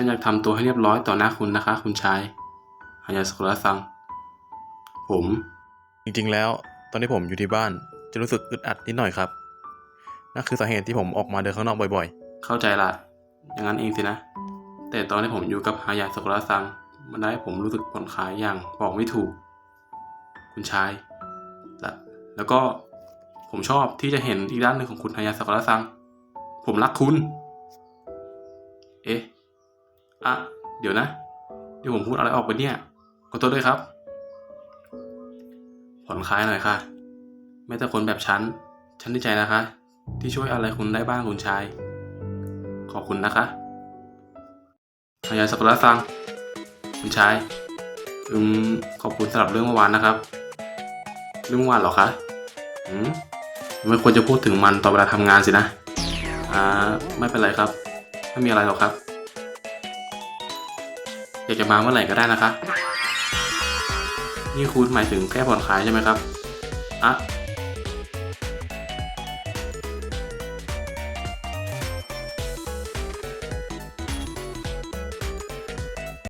ฉันอยากทำตัวให้เรียบร้อยต่อหน้าคุณนะคะ คุณชายฮายาสกุระซัง ผม จริงๆ แล้ว ตอนที่ผมอยู่ที่บ้าน จะรู้สึกอึดอัดนิดหน่อยครับ นั่นคือสาเหตุที่ผมออกมาเดินข้างนอกบ่อยเข้าใจละอย่างนั้นเองสินะ แต่ตอนที่ผมอยู่กับฮายาสกุระซัง มันได้ให้ผมรู้สึกผ่อนคลายอย่างบอกไม่ถูก คุณชายและแล้วก็ผมชอบที่จะเห็นอีกด้านหนึ่งของคุณฮายาสกุระซัง ผมรักคุณ เอ๊ะ อะ เดี๋ยวนะ เดี๋ยวผมพูดอะไรออกไปเนี่ยขอโทษด้วยครับ ผ่อนคลายหน่อยค่ะแม้แต่คนแบบฉัน ฉันดีใจนะคะ ที่ช่วยอะไรคุณได้บ้างคุณชาย ขอบคุณนะคะฮายาสกุระซังคุณชาย อืม ขอบคุณสำหรับเรื่องเมื่อวานนะครับ เรื่องเมื่อวานหรอคะ อืม ไม่ควรจะพูดถึงมันตอนเวลาทำงานสินะ อ่า ไม่เป็นไรครับ ไม่มีอะไรหรอกครับ อยากจะมาเมื่อไหร่ก็ได้นะคะ นี่คุณหมายถึงแค่ผ่อนคลายใช่ไหมครับ อะ